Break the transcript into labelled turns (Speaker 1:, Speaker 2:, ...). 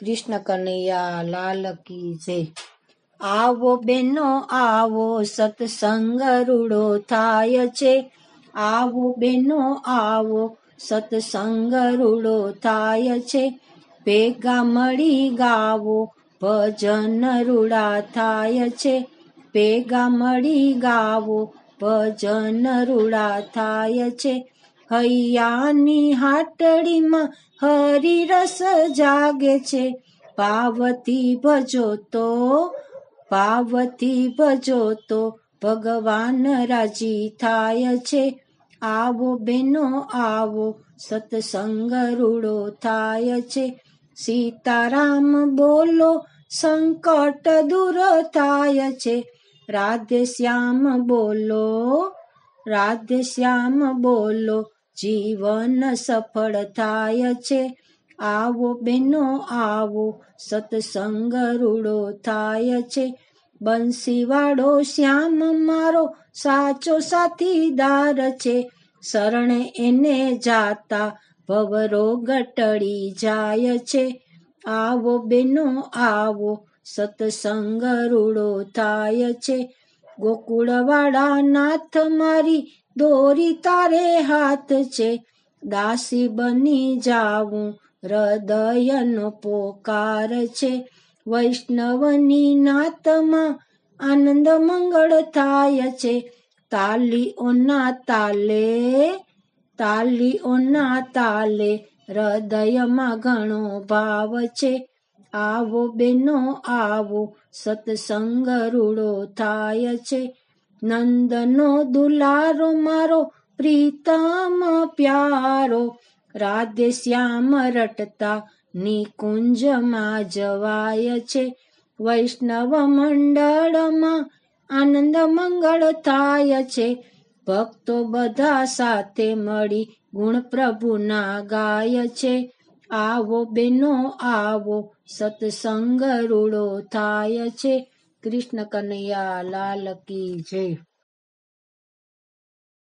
Speaker 1: કૃષ્ણ કનૈયા, લાલ કી જય. આવો બેનો, આવો સત્સંગ રૂડો થાય છે. આવો બેનો, આવો સત્સંગ રૂડો થાય છે. ભેગા મળી ગાવો, ભજન રૂડા થાય છે. ભેગા મળી ગાવો, ભજન રૂડા થાય છે. હૈયાની હાટડીમાં હરિરસ જાગે છે. પાવતી ભજો તો, પાવતી ભજો તો ભગવાન રાજી થાય છે. આવો બેનો, આવો સત્સંગ રૂડો થાય છે. સીતારામ બોલો, સંકટ દૂર થાય છે. રાધે શ્યામ બોલો, રાધે શ્યામ બોલો જીવન સફળ થાય છે. આવો બેનો, આવો સત્સંગ રૂડો થાય છે. બંસીવાળો, શ્યામ મારો સાચો સાથીદાર છે. શરણે એને જાતા ભવરો ગટડી જાય છે. આવો બેનો, આવો સત્સંગ રૂડો થાય છે. ગોકુળવાળા નાથ મારી દોરી તારે હાથ છે. દાસી બની જાવું હૃદયનો પોકાર છે. વૈષ્ણવની નાતમાં આનંદ મંગળ થાય છે. તાલીઓના તાલે તાલીઓના તાલે હૃદયમાં ઘણો ભાવ છે. આવો બેનો, આવો સત્સંગ રૂડો થાય છે. નંદનો દુલારો, મારો પ્રીતમ પ્યારો. રાધે શ્યામ રટતા નિકુંજમાં જવાય છે. વૈષ્ણવ મંડળમાં આનંદ મંગળ થાય છે. ભક્તો બધા સાથે મળી ગુણ પ્રભુના ગાય છે. આવો બેનો આવો સત્સંગ રૂડો થાય છે. કૃષ્ણ કનૈયા લાલ કી જય.